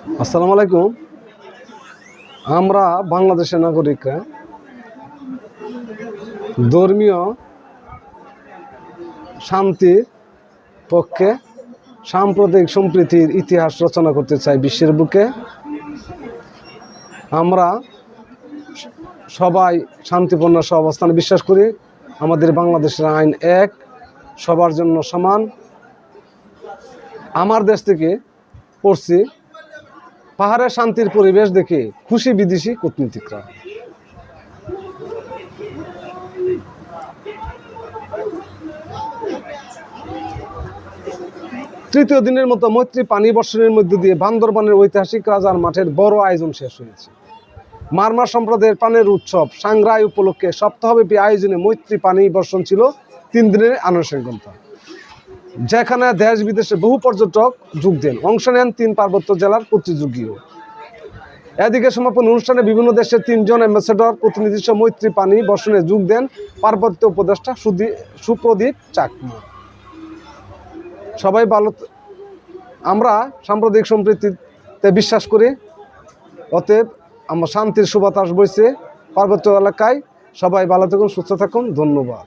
আসসালামু আলাইকুম। আমরা বাংলাদেশের নাগরিকরা ধর্মীয় শান্তির পক্ষে সাম্প্রদায়িক সম্প্রীতির ইতিহাস রচনা করতে চাই বিশ্বের বুকে। আমরা সবাই শান্তিপূর্ণ সহাবস্থানে বিশ্বাস করি। আমাদের বাংলাদেশের আইন এক, সবার জন্য সমান। আমার দেশ থেকে পড়ছি পাহাড়ের শান্তির পরিবেশ দেখে খুশি বিদেশি কূটনীতিকরা। তৃতীয় দিনের মতো মৈত্রী পানি বর্ষণের মধ্য দিয়ে বান্দরবানের ঐতিহাসিক রাজার মাঠের বড় আয়োজন শেষ হয়েছে। মারমার সম্প্রদায়ের পানের উৎসব সাংগ্রাই উপলক্ষে সপ্তাহব্যাপী আয়োজনে মৈত্রী পানি বর্ষণ ছিল তিন দিনের আনুষ্ঠানিকতা যেখানে দেশ বিদেশে বহু পর্যটক যোগ দেন। অংশ নেন তিন পার্বত্য জেলার প্রতিযোগীও। এদিকে সমাপন অনুষ্ঠানে বিভিন্ন দেশের তিনজন অ্যাম্বাসেডর প্রতিনিধি সহ মৈত্রী পানি বর্ষণে যোগ দেন পার্বত্য উপদেষ্টা সুপ্রদীপ চাকমা। সবাই ভালো আমরা সাম্প্রদায়িক সম্প্রীতিতে বিশ্বাস করি। অতএব আমরা শান্তির সুবাতাস বইছে। পার্বত্য এলাকায় সবাই ভালো থাকুন, সুস্থ থাকুন। ধন্যবাদ।